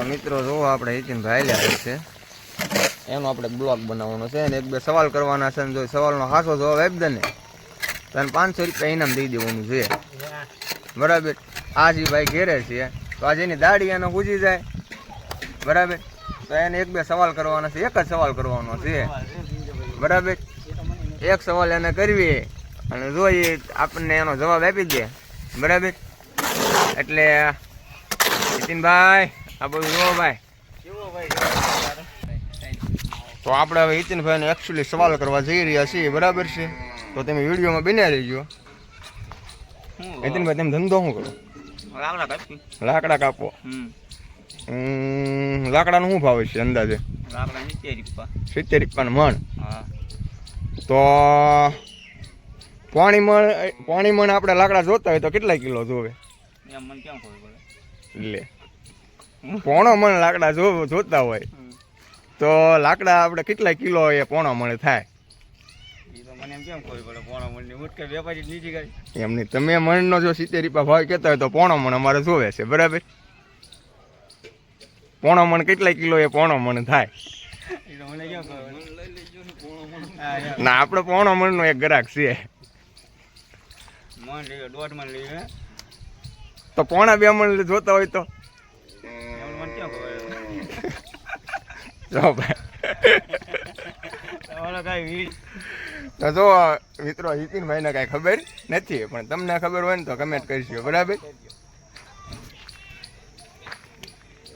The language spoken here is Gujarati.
તો મિત્રો જોવો આપણે હિતિનભાઈ હાલ્યા છે. એનો આપણે બ્લોગ બનાવવાનો છે અને એક બે સવાલ કરવાના છે અને જો સવાલનો હાસો જવાબ આપી દે ને તને પાંચસો રૂપિયા ઇનામ દઈ દેવાનું છે. બરાબર? આજે ભાઈ ઘેરે છે, તો આજે એની દાઢી એને પૂજી જાય. બરાબર? તો એને એક બે સવાલ કરવાના છે, એક જ સવાલ કરવાનો છે. બરાબર? એક સવાલ એને કરવી અને જોઈએ આપણને એનો જવાબ આપી દે. બરાબર? એટલે નીતિનભાઈ આ બધું જો ભાઈ. તો આપણે હવે હિતિનભાઈને એકચ્યુઅલી સવાલ કરવા જઈ રહ્યા છીએ બરાબર છે? તો તમે વિડીયોમાં બન્યા રહીજો. હિતિનભાઈ તમે ધંધો શું કરો? લાકડા કાપો. લાકડાનો શું ભાવ છે અંદાજે? સિત્તેર રૂપિયાનું મણ. તો પાણી મણ પાણી મણ આપણે લાકડા જોતા હોય તો કેટલા કિલો જોવે? એમ મને કેમ ખબર પડે લે પોણો મણ લાકડા જો જોતા હોય. તો લાકડા આપણે કેટલા કિલો એ પોણો મણ થાય? ઈ તો મને એમ કેમ ખબર પડે પોણા મણની? ઉઠકે વેપારી નીચી ગઈ એમની તમે મણનો જો સિત્તેર રૂપિયા ભાવ કહેતા હોય તો પોણો મણ અમારે જોવે છે બરાબર? પોણો મણ કેટલા કિલો એ પોણો મણ થાય? ઈ તો મને કેમ ખબર લઈ લેજો ને પોણો મણ. હા યાર ના આપણે પોણો મણનો એક ગ્રાહક છે મણ લઈએ દોઢ મણ લઈએ તો પોણા બે મણ જોતા હોય તો? જો તો જો મિત્રો હિતિનભાઈને કાંઈ ખબર નથી પણ તમને ખબર હોય ને તો કમેન્ટ કરજો બરાબર?